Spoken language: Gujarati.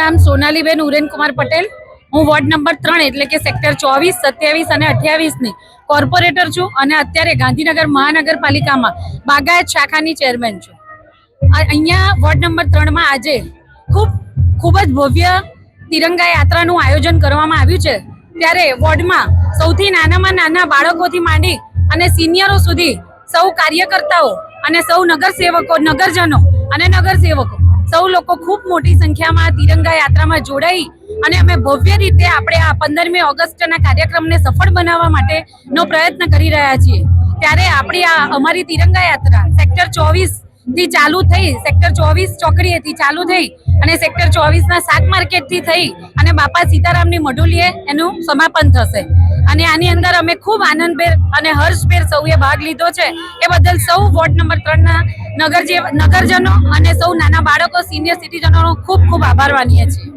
નામ સોનાલીબેન ઉરેનકુમાર પટેલ. હું વોર્ડ નંબર ત્રણ, એટલે કે સેક્ટર ચોવીસ, સત્યાવીસ અને અઠ્યાવીસની કોર્પોરેટર છું અને અત્યારે ગાંધીનગર મહાનગરપાલિકામાં બાગાયત શાખાની ચેરમેન છું. અહીંયા વોર્ડ નંબર ત્રણમાં આજે ખૂબ ખૂબ જ ભવ્ય તિરંગા યાત્રાનું આયોજન કરવામાં આવ્યું છે. ત્યારે વોર્ડમાં સૌથી નાનામાં નાના બાળકોથી માંડી અને સિનિયરો સુધી સૌ કાર્યકર્તાઓ અને સૌ નગરસેવકો, નગરજનો અને નગરસેવકો સૌ લોકો ખૂબ મોટી સંખ્યામાં તિરંગા યાત્રામાં જોડાઈ અને અમે ભવ્ય રીતે આપણે આ પંદરમી ઓગસ્ટના કાર્યક્રમને સફળ બનાવવા માટેનો પ્રયત્ન કરી રહ્યા છીએ. ત્યારે આપણી આ અમારી તિરંગા યાત્રા સેક્ટર ચોવીસથી ચાલુ થઈ, સેક્ટર ચોવીસ ચોકડીએથી ચાલુ થઈ અને સેક્ટર ચોવીસ ના શાક માર્કેટથી થઈ અને બાપા સીતારામની મઢુલીએ એનું સમાપન થશે. અને આની અંદર અમે ખૂબ આનંદભેર અને હર્ષભેર સૌએ ભાગ લીધો છે. એ બદલ સૌ વોર્ડ નંબર ત્રણના નગર નગરજનો અને સૌ નાના બાળકો સિનિયર સિટીઝનોનો ખૂબ ખૂબ આભાર માનીએ છીએ.